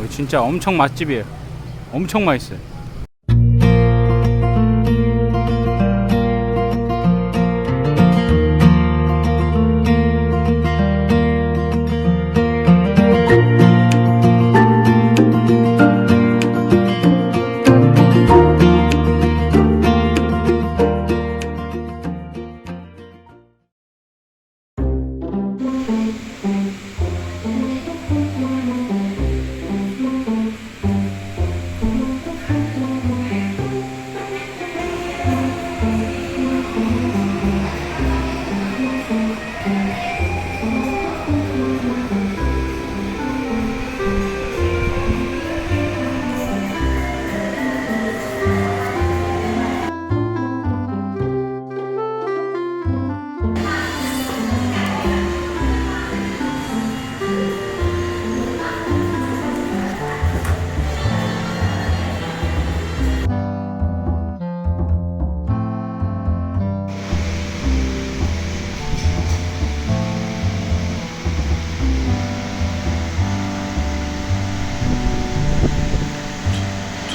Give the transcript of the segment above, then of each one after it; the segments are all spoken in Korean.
여기 진짜 엄청 맛집이에요. 엄청 맛있어요.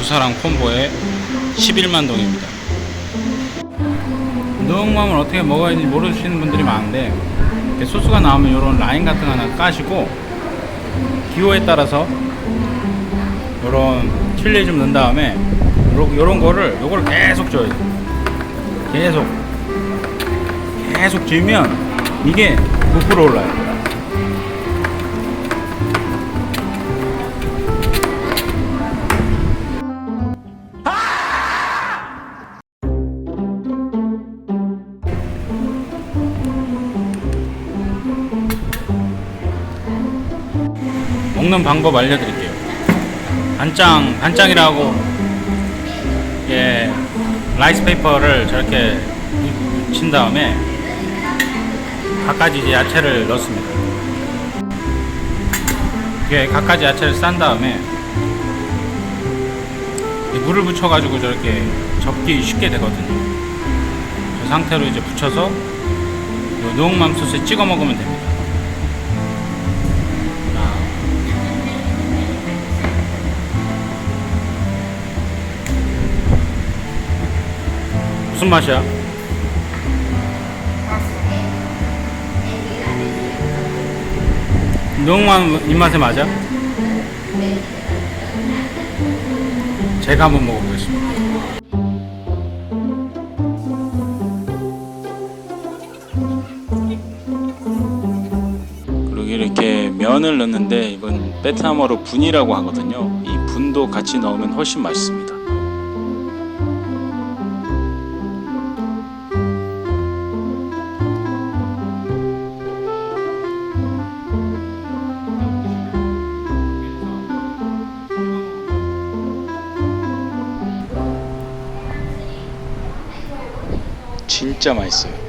두사랑 콤보에 11만 동입니다. 운동맘을 어떻게 먹어야 되는지 모르시는 분들이 많은데 소스가 나오면 이런 라인 같은 거 하나 까시고 기호에 따라서 이런 칠리 좀 넣은 다음에 요런 거를 요걸 계속 돼. 계속 계속 지으면 이게 부풀어 올라요. 먹는 방법 알려드릴게요. 반짱, 반짱이라고, 예, 라이스 페이퍼를 저렇게 묻힌 다음에 갖가지 야채를 넣습니다. 이게 갖가지 야채를 싼 다음에 이 물을 붙여가지고 저렇게 접기 쉽게 되거든요. 저 상태로 이제 붙여서 요 노홍맘 소스에 찍어 먹으면 됩니다. 무슨 맛이야? 너무만 입맛에 맞아? 제가 한번 먹어보겠습니다. 그리고 이렇게 면을 넣는데 이건 베트남어로 분이라고 하거든요. 이 분도 같이 넣으면 훨씬 맛있습니다. 진짜 맛있어요.